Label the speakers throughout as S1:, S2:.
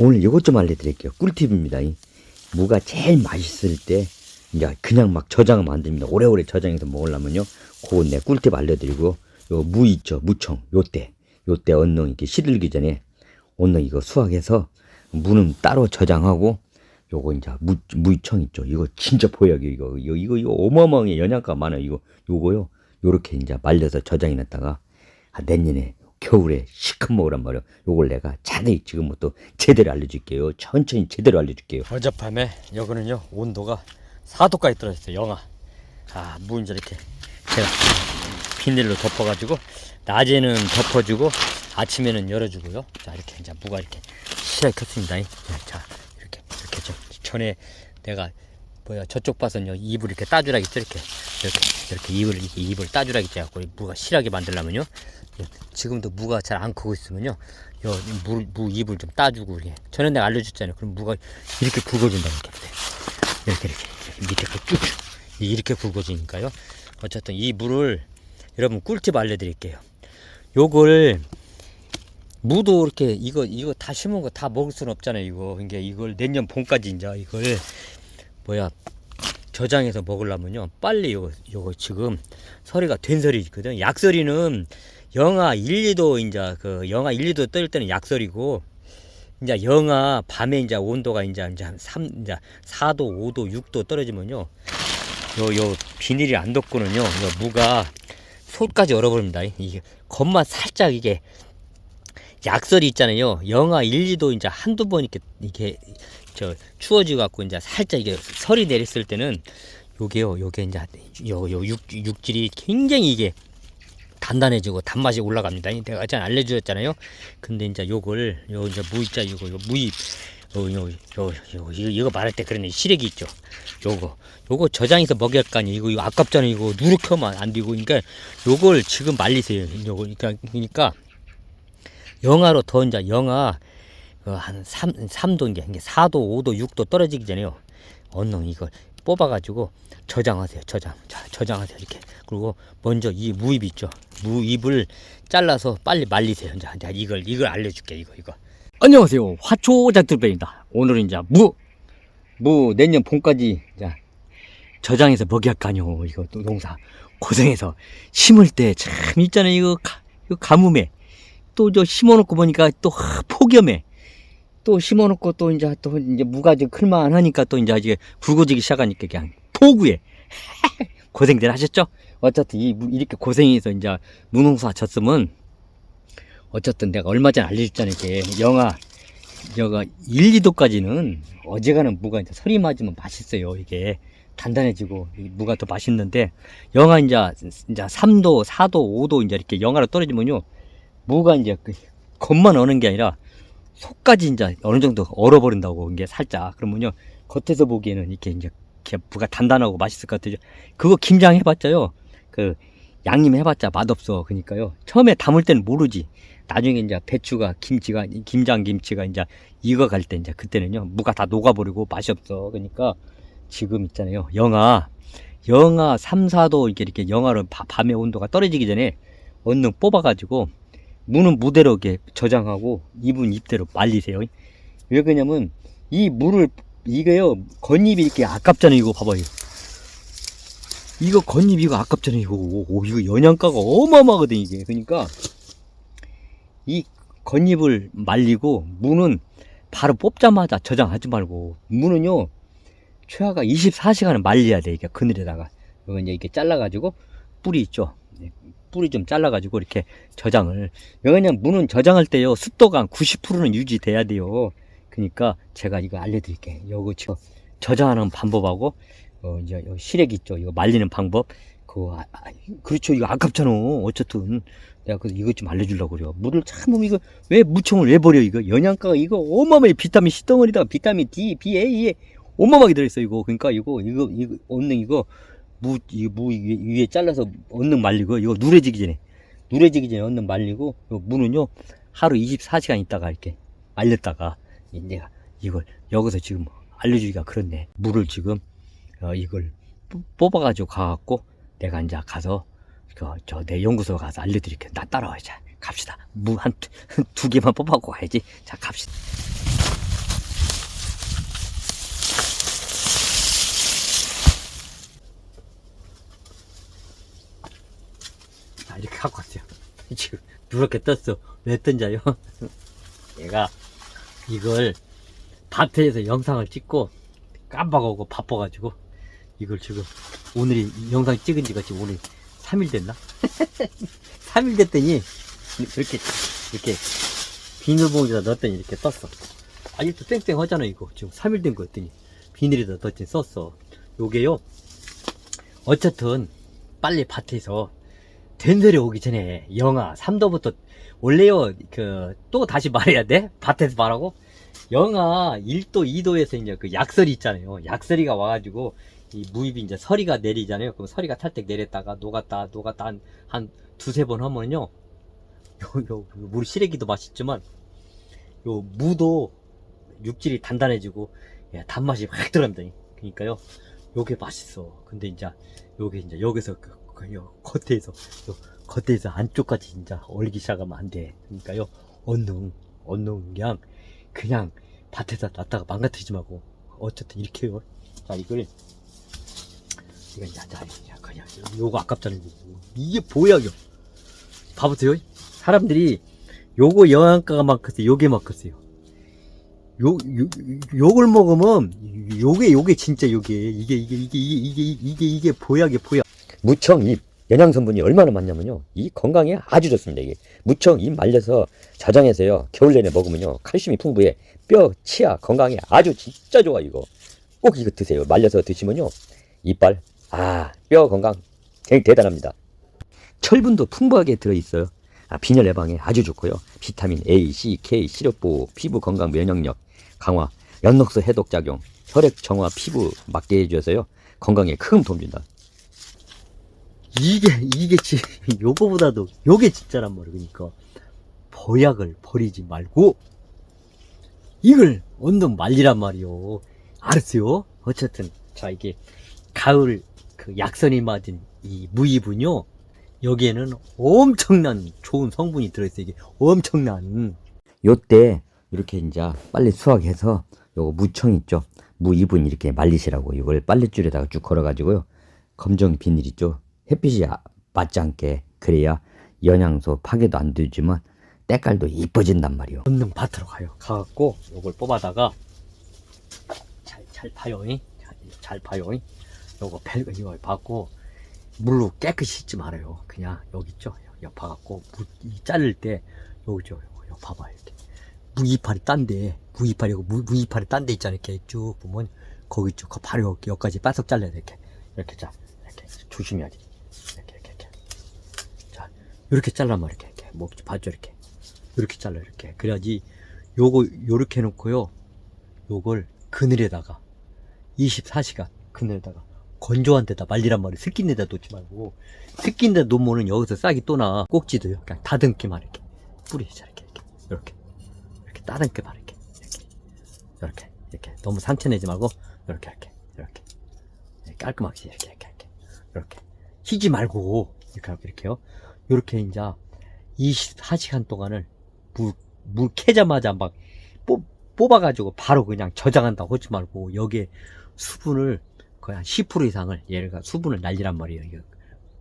S1: 오늘 이것 좀 알려드릴게요. 꿀팁입니다. 이 무가 제일 맛있을 때 이제 그냥 막 저장하면 안 됩니다. 오래오래 저장해서 먹으려면요. 그건 내 꿀팁 알려드리고 요 무 있죠. 무청 요때 요때 언능 이렇게 시들기 전에 언능 이거 수확해서 무는 따로 저장하고 요거 이제 무, 무청 있죠. 이거 진짜 보약이 이거 이거 이거 이거 어마어마하게 영양가 많아요. 이거 요거요. 요렇게 이제 말려서 저장해 놨다가 아, 내년에 겨울에 시큼 먹으란 말이야. 요걸 내가 자세히 지금부터 제대로 알려줄게요. 천천히 제대로 알려줄게요.
S2: 어젯밤에 여기는요 온도가 4도까지 떨어졌어요 영하 아무 이제 이렇게 제가 비닐로 덮어가지고 낮에는 덮어주고 아침에는 열어주고요 자 이렇게 이제 무가 이렇게 시작해 켰습니다 예, 자 이렇게 이렇게 저 전에 내가 뭐야 저쪽 봐서는요 이불 이렇게 따주라 했죠 이렇게 이렇게 이렇게 이불 이렇게 이불 따주라 했죠 갖고 무가 실하게 만들려면요 예, 지금도 무가 잘 안 크고 있으면요. 요 무 무 이불 좀 따주고 이렇게. 전에 내가 알려줬잖아요. 그럼 무가 이렇게 굵어진다 이렇게. 이렇게 이렇게, 이렇게 밑에 거쭉 이렇게 굵어지니까요. 어쨌든 이 물을 여러분 꿀팁 알려드릴게요. 요걸 무도 이렇게 이거 이거 다 심은 거 다 먹을 수는 없잖아요 이거. 그러니까 이걸 내년 봄까지 이제 이걸 뭐야 저장해서 먹으려면요. 빨리 요거 요거 지금 서리가 된 설이 있거든. 약설이는 영하 1, 2도 이제 그 영하 1, 2도 뜰 때는 약설이고 이제 영하 밤에 이제 온도가 이제 이제 한 3, 이제 4도, 5도, 6도 떨어지면요. 요, 요 비닐이 안 덮고는요. 요 무가 손까지 얼어버립니다. 이게 겉만 살짝 이게 약설이 있잖아요. 영하 1, 2도 이제 한두 번 이렇게 이렇게 저 추워지고 갖고 이제 살짝 이게 설이 내렸을 때는 요게요. 요게 이제 요 요 육 육질이 굉장히 이게 단단해지고 단맛이 올라갑니다. 이 내가 전에 알려주었잖아요. 근데 이제 요걸 요 이제 무이자 이거 요 무이 요요요 요, 요, 이거, 이거 말할 때 그러네 시래기 있죠. 요거 요거 저장해서 먹을 거 아니에요. 이거, 이거 아깝잖아요. 이거 누룩하면 안 되고 그러니까 요걸 지금 말리세요. 요거 그러니까 그러니까 영하로 더 이제 영하 그한 3, 3도 이게 4도, 5도, 6도 떨어지기 전에요. 언능 이걸 뽑아가지고 저장하세요. 저장. 자, 저장하세요. 이렇게. 그리고 먼저 이 무잎 있죠. 무잎을 잘라서 빨리 말리세요. 자, 자 이걸 이걸 알려줄게. 이거 이거. 안녕하세요. 화초작들배입니다. 오늘은 이제 무, 무 내년 봄까지 자 저장해서 까뇨. 이거 또 농사 고생해서 심을 때 참 있잖아요. 이거, 가, 이거 가뭄에 또 저 심어놓고 보니까 또 하, 폭염에 또 심어놓고 또 이제 또 이제 무가 좀 클만 하니까 또 이제 이제 굵어지기 시작하니까 그냥 폭우에 고생들 하셨죠? 어쨌든 이 무- 이렇게 고생해서 이제 무농사 쳤으면 어쨌든 내가 얼마 전에 알려줬잖아요. 이게 영하 영하 1, 2도까지는 어지간한 무가 이제 설이 맞으면 맛있어요. 이게 단단해지고 이 무가 더 맛있는데 영하 이제 이제 3도, 4도, 5도 이제 이렇게 영하로 떨어지면요. 무가 이제 그 겉만 어는 게 아니라 속까지 이제 어느 정도 얼어버린다고 이게 살짝 그러면요 겉에서 보기에는 이렇게 이제 무가 단단하고 맛있을 것 같아요. 그거 김장 해봤자요. 그 양념 해봤자 맛없어. 그러니까요. 처음에 담을 때는 모르지. 나중에 이제 배추가 김치가 김장 김치가 이제 익어갈 때 이제 그때는요 무가 다 녹아버리고 맛이 없어. 그러니까 지금 있잖아요 영하 영하 3, 4도 이렇게 이렇게 영하로 바- 밤의 온도가 떨어지기 전에 얼른 뽑아가지고 무는 무대로 이렇게 저장하고 입은 입대로 말리세요. 왜 그러냐면 이 물을 이게요 겉잎이 이렇게 아깝잖아요. 이거 봐봐요. 이거 겉잎 이거 아깝잖아요. 이거 오, 오, 이거 영양가가 어마어마하거든 이게. 그러니까 이 겉잎을 말리고 무는 바로 뽑자마자 저장하지 말고 무는요 최하가 24시간을 말려야 돼. 이게 그늘에다가 이거 이제 이렇게 잘라가지고 뿌리 있죠. 네, 뿌리 좀 잘라가지고 이렇게 저장을 왜냐면 무는 저장할 때요 습도가 한 90%는 유지돼야 돼요. 그러니까 제가 이거 알려드릴게요. 요거 저 저장하는 방법하고 어 이제 요 시래기 있죠. 이거 말리는 방법. 그거 아, 아, 그렇죠. 이거 아깝잖아. 어쨌든 내가 그래서 이것 좀 알려주려고 그래요. 물을 참 이거 왜 무청을 왜 버려 이거 영양가가 이거 어마어마해 비타민 C 덩어리다 비타민 D, B, A, E 어마어마하게 들어있어 이거. 그러니까 이거 이거 이거 얻는 이거 무, 이거 무 위에, 위에 잘라서 얻는 말리고, 이거 누래지기 전에, 누래지기 전에 얻는 말리고, 요 무는요, 하루 24시간 있다가 이렇게 말렸다가, 이제 이걸 여기서 지금 알려주기가 그렇네. 물을 지금, 어, 이걸 뽑- 뽑아가지고 가갖고, 내가 이제 가서, 그, 저, 내 연구소 가서 알려드릴게. 나 따라와, 자. 갑시다. 무 한 두 개만 뽑아갖고 가야지. 자, 갑시다. 지금 누렇게 떴어. 왜 뜬자요? 얘가 이걸 밭에서 영상을 찍고 깜빡하고 바빠가지고 이걸 지금 오늘이 이 영상 찍은 지가 지금 오늘 3일 됐나? 3일 됐더니 이렇게 이렇게 비닐봉지에다 넣었더니 이렇게 떴어. 아직도 땡땡하잖아 이거 지금 3일 된 거였더니 비닐에다 넣었더니 썼어. 요게요. 어쨌든 빨리 밭에서 된소리 오기 전에 영하 3도부터 원래요 그 또 다시 말해야 돼? 밭에서 말하고? 영하 1도 2도에서 이제 그 약설이 있잖아요. 약설이가 와가지고 이 무입이 이제 서리가 내리잖아요. 그럼 서리가 탈때 내렸다가 녹았다 녹았다 한, 한 두세 번 하면요. 요, 요, 물 시래기도 맛있지만 요 무도 육질이 단단해지고 예, 단맛이 확 들어갑니다. 그러니까요. 요게 맛있어. 근데 이제 요게 이제 여기서 그, 그 요, 겉에서 요, 겉에서 안쪽까지 진짜 얼기 시작하면 안 돼. 그러니까요, 언능, 언능 그냥, 그냥 밭에다 놨다가 망가뜨리지 말고, 어쨌든 이렇게요. 자, 이걸, 이거 이제, 자, 자, 그냥, 요거 아깝잖아요. 이게 보약이요. 봐보세요. 사람들이 요거 영양가가 막 크세요. 요게 막 크세요. 요, 요, 요걸 먹으면, 요게, 요게 진짜 요게, 이게, 이게, 이게, 이게, 이게, 이게, 이게 보약이에요, 보약.
S1: 무청잎 영양 성분이 얼마나 많냐면요. 이 건강에 아주 좋습니다. 이게 무청잎 말려서 저장해서요. 겨울 내내 먹으면요. 칼슘이 풍부해 뼈, 치아 건강에 아주 진짜 좋아 이거. 꼭 이거 드세요. 말려서 드시면요. 이빨 아, 뼈 건강 굉장히 대단합니다. 철분도 풍부하게 들어 있어요. 아, 빈혈 예방에 아주 좋고요. 비타민 A, C, K, 시력 보호, 피부 건강 면역력 강화, 연녹소 해독 작용, 혈액 정화, 피부 맞게 해줘서요. 건강에 큰 도움 준다.
S2: 이게 이게 지 요거보다도 요게 진짜란 말이야. 그러니까 보약을 버리지 말고 이걸 언덕 말리란 말이요. 알았어요? 어쨌든 자 이게 가을 그 약선이 맞은 이 무이분요. 여기에는 엄청난 좋은 성분이 들어있어요. 이게 엄청난.
S1: 요때 이렇게 이제 빨리 수확해서 요거 무청 있죠? 무 2분 이렇게 말리시라고 이걸 빨랫줄에다가 쭉 걸어가지고요. 검정 비닐 있죠 햇빛이 아- 맞지 않게 그래야 영양소 파괴도 안 되지만 때깔도 이뻐진단 말이요
S2: 언능 밭으로 가요. 가갖고 요걸 뽑아다가 잘, 잘 파요 잉? 잘, 잘 파요 잉? 요거 벨 이거 받고 물로 깨끗이 씻지 말아요. 그냥 여기 있죠? 여기 봐갖고 무, 이 자를 때 요거죠? 요거, 요거 봐봐 이렇게. 무 이파리 딴데 무 이파리 무, 무 이파리 딴 데 있잖아. 이렇게 쭉 보면 거기 있죠? 그 바로 여기 여기까지 바싹 잘라야 돼 이렇게. 이렇게 자 이렇게. 조심해야지 이렇게 이렇게 이렇게. 자 이렇게 잘라면 이렇게 이렇게. 뭐 봐줘 이렇게. 이렇게 잘라 이렇게. 그래야지 요거 요렇게 해놓고요. 요걸 그늘에다가 24시간 그늘에다가 건조한 데다 말리란 말이에요. 습긴 데다 놓지 말고. 습긴 데 놓으면은 여기서 싹이 또나. 꼭지도요. 그냥 다듬기만 이렇게. 뿌리 자 이렇게 이렇게. 이렇게. 이렇게 다듬기만 이렇게. 이렇게. 이렇게. 이렇게. 너무 상처 내지 말고 이렇게 이렇게. 이렇게. 네, 깔끔하게 이렇게 이렇게 이렇게. 이렇게 희지 말고 이렇게 이렇게요 이렇게 이제 24시간 동안을 물, 물 캐자마자 막 뽑, 뽑아가지고 바로 그냥 저장한다고 하지 말고 여기에 수분을 거의 한 10% 이상을 얘가 수분을 날리란 말이에요. 이거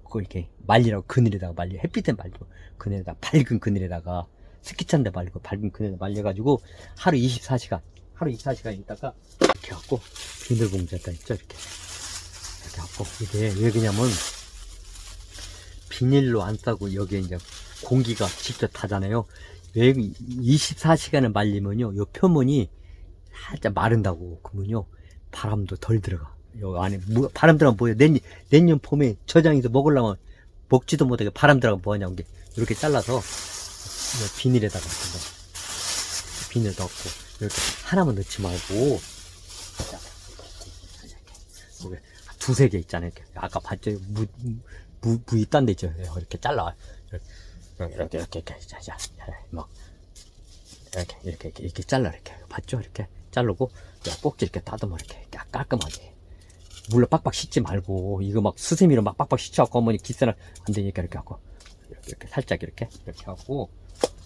S2: 그거 이렇게 말리라고 그늘에다가 말려 햇빛에 말고 그늘에다 밝은 그늘에다가 스키찬데 말고 밝은 그늘에 말려가지고 하루 24시간 하루 24시간 있다가 이렇게 갖고 비닐봉지에다 있죠 이렇게 이렇게 갖고 이게 왜 그냐면 비닐로 안 싸고 여기에 이제 공기가 직접 타잖아요. 왜 24시간을 말리면요, 요 표면이 살짝 마른다고 그러면요, 바람도 덜 들어가. 요 안에 무- 바람 들어가면 뭐예요? 내년, 내년 봄에 저장해서 먹으려면 먹지도 못하게 바람 들어가면 뭐하냐고 이렇게 잘라서 이 비닐에다가 비닐 넣고 이렇게 하나만 넣지 말고 두세 개 있잖아요. 아까 봤죠? 무, 무, 무 있단 데 있죠? 이렇게 잘라. 이렇게, 이렇게, 이렇게, 이렇게, 자, 자, 자, 막, 이렇게, 이렇게, 이렇게, 이렇게 잘라, 이렇게. 봤죠? 이렇게 자르고, 야, 꼭지 이렇게 따듬어, 이렇게. 깔- 깔끔하게. 물로 빡빡 씻지 말고, 이거 막 수세미로 막 빡빡 씻혀갖고, 어머니 기세는 안 되니까 이렇게 하고, 이렇게, 이렇게 살짝 이렇게, 이렇게 하고,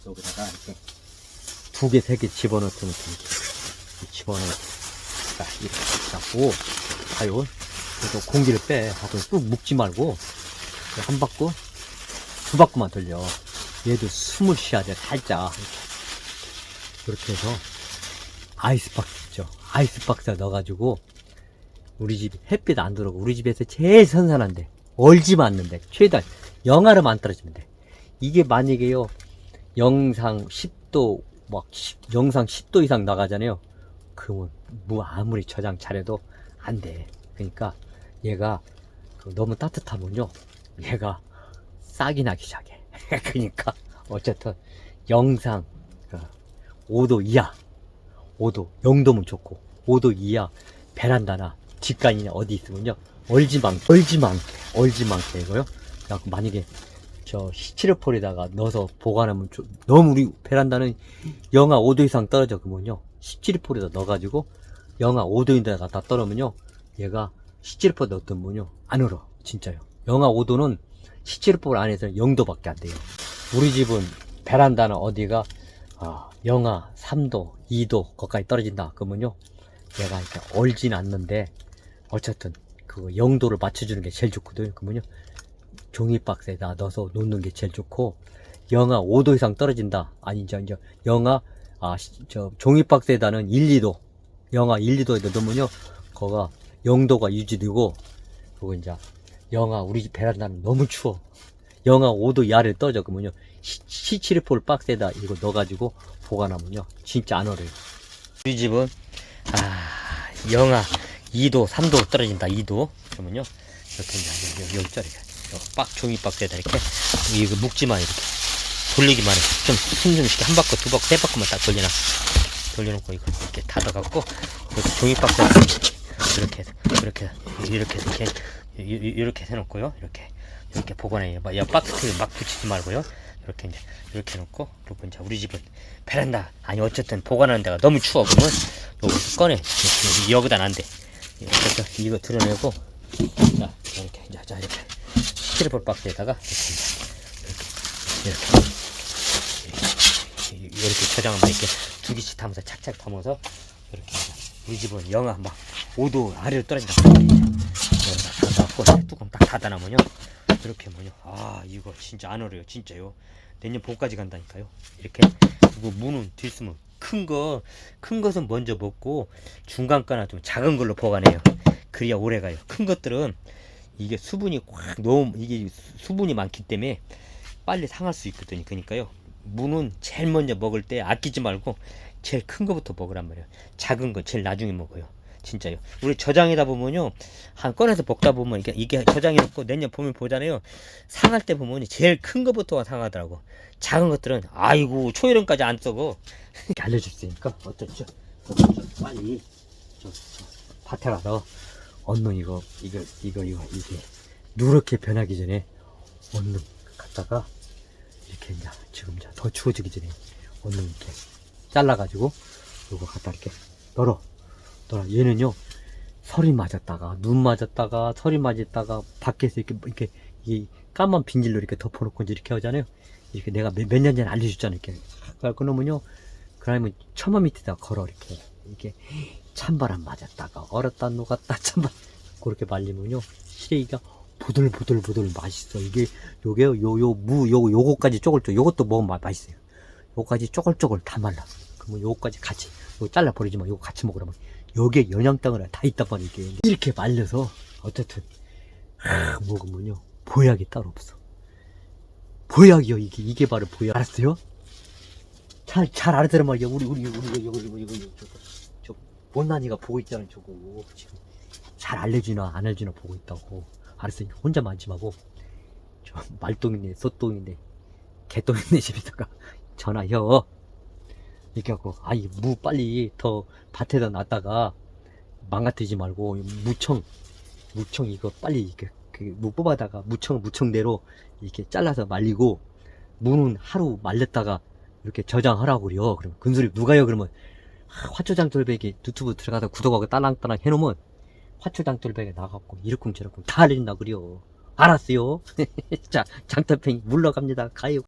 S2: 여기다가 이렇게 두 개, 세 개 집어넣으면 됩니다. 집어넣어. 자, 이렇게 잡고, 가요. 그래서 공기를 빼. 하고 뚝 묶지 말고, 한 바퀴, 두 바퀴만 돌려. 얘도 쉬어야 돼 살짝. 이렇게 해서 아이스박스 있죠. 아이스박스에 넣어가지고 우리 집 햇빛 안 들어오고 우리 집에서 제일 선선한데 얼지만 않는데 최대한 영하로 만 떨어지면 돼. 이게 만약에요 영상 10도 막 10 영상 10도 이상 나가잖아요. 그러면 무 아무리 저장 잘해도 안 돼. 그러니까 얘가 그 너무 따뜻하면요 얘가 싹이 나기 시작해. 그러니까 어쨌든 영상 그 5도 이하 5도 0도면 좋고 5도 이하 베란다나 집간이나 어디 있으면요. 얼지만 얼지만 이거요. 그래갖고 만약에 저 스티로폴에다가 넣어서 보관하면 좀- 너무 우리 베란다는 영하 5도 이상 떨어져. 그러면요. 스티로폴에다 넣어가지고 영하 5도인데다 갖다 떨으면요. 얘가 스티로폴 넣었더면요. 안 얼어 진짜요 영하 5도는 스티로폴 안에서는 0도밖에 안 돼요. 우리 집은 베란다는 어디가 아, 영하 3도 2도 거기까지 떨어진다 그러면요 얘가 이렇게 얼진 않는데 어쨌든 그 0도를 맞춰주는 게 제일 좋거든요. 그러면요 종이 박스에다 넣어서 놓는 게 제일 좋고 영하 5도 이상 떨어진다. 아니 저 이제 영하 아 저 종이 박스에다는 1, 2도 영하 1, 2도에 넣으면요 거가 0도가 유지되고 그리고 이제 영하 우리 집 베란다는 너무 추워. 영하 5도 이하를 떨어져 그러면요. 시 치리폴 박스에다 이거 넣어가지고 보관하면요. 진짜 안 얼어요. 우리 집은 아 영하 2도 3도 떨어진다 2도. 그러면요. 이렇게 이제 여기, 여기 있죠 이렇게 박 종이 박스에다 이렇게. 이거 묶지만 이렇게 돌리기만 해좀숨좀 쉬게 한 바퀴 두 바퀴 세 바퀴만 딱 돌리나. 돌려놓고 이거 이렇게 닫아갖고 종이 박스에 이렇게 이렇게 이렇게 이렇게 이렇게 해놓고요. 이렇게 이렇게 막, 야, 박스를 막 붙이지 말고요. 이렇게 이제 이렇게 해놓고 그리고 이제 우리 집은 베란다 아니 어쨌든 보관하는 데가 너무 추워. 그러면 여기서 꺼내. 여기, 여기다 놔대 그래서 이거 드러내고 자 이렇게 이제 자 이렇게 스티로폴 박스에다가 이렇게 이렇게 이렇게, 이렇게 저장하면 이렇게 두 개씩 담아서 착착 담아서 이렇게 우리 집은 영하 막 5도 아래로 떨어진다 딱 닫아놔면요 이렇게 뭐냐? 아 이거 진짜 안 얼어요. 진짜요? 내년 봄까지 간다니까요. 이렇게 그리고 무는 들쓰면 큰거 큰 것은 먼저 먹고 중간 거나 좀 작은 걸로 보관해요. 그래야 오래 가요. 큰 것들은 이게 수분이 확 너무 이게 수- 수분이 많기 때문에 빨리 상할 수 있거든요. 그러니까요. 무는 제일 먼저 먹을 때 아끼지 말고 제일 큰 거부터 먹으란 말이에요. 작은 거 제일 나중에 먹어요 진짜요. 우리 저장에다 보면요. 한 꺼내서 먹다 보면 이게, 이게 저장해 놓고 내년 봄에 보잖아요. 상할 때 보면 제일 큰 거부터가 상하더라고. 작은 것들은 아이고 초여름까지 안 썩어. 알려줄 수 있으니까 어쩌죠. 어쩌죠. 빨리 저, 저 밭에 가서 얼른 이거 이거 이거 이거 이게 누렇게 변하기 전에 얼른 갖다가 이렇게 이제 지금 이제 더 추워지기 전에 얼른 이렇게 잘라가지고 이거 갖다 이렇게 널어. 널어. 얘는요 설이 맞았다가 눈 맞았다가 설이 맞았다가 밖에서 이렇게 이렇게 이 까만 빈질로 이렇게 덮어놓고 이렇게 하잖아요. 이렇게 내가 몇 년 전에 알려줬잖아요. 이렇게 그러면요 그러면 처마 밑에다 걸어 이렇게 이게 찬바람 맞았다가 얼었다 녹았다 찬바람 그렇게 말리면요 시래기가 보들보들보들 맛있어 이게 요게 요 요 무 요거 요거까지 쪼글쪼글 요것도 먹으면 마- 맛있어요 요거까지 쪼글쪼글 다 말라 그러면 요거까지 같이 요거 잘라 버리지 마 요거 같이 먹으라면 요게 영양덩어리가 다 말이야 이게. 이렇게 말려서 어쨌든 하, 먹으면요. 보약이 따로 없어. 보약이요 이게. 이게 바로 보약. 알았어요? 잘 잘 알았더란 말이야. 우리 우리 우리 이거 이거 이거 이거 저 못난이가 보고 있잖아 저거. 지금 잘 알려주나 안 알려주나 보고 있다고. 알았으니까 혼자 만지 마고. 저 말똥이네 소똥이네 개똥이네 집에다가. 전화혀 이렇게 하고 아이 무 빨리 더 밭에다 놨다가 망가뜨리지 말고 무청 무청 이거 빨리 이렇게 그무 뽑아다가 무청 무청대로 이렇게 잘라서 말리고 무는 하루 말렸다가 이렇게 저장하라고 그래요. 그럼 근소리 누가요? 그러면 아, 화초장돌배기 유튜브 들어가서 구독하고 따랑따랑 해놓으면 화초장돌배기 나가고 이렇쿵 저렇쿵 다 알려준다 그래요. 알았어요. 자 장터팽이 물러갑니다. 가요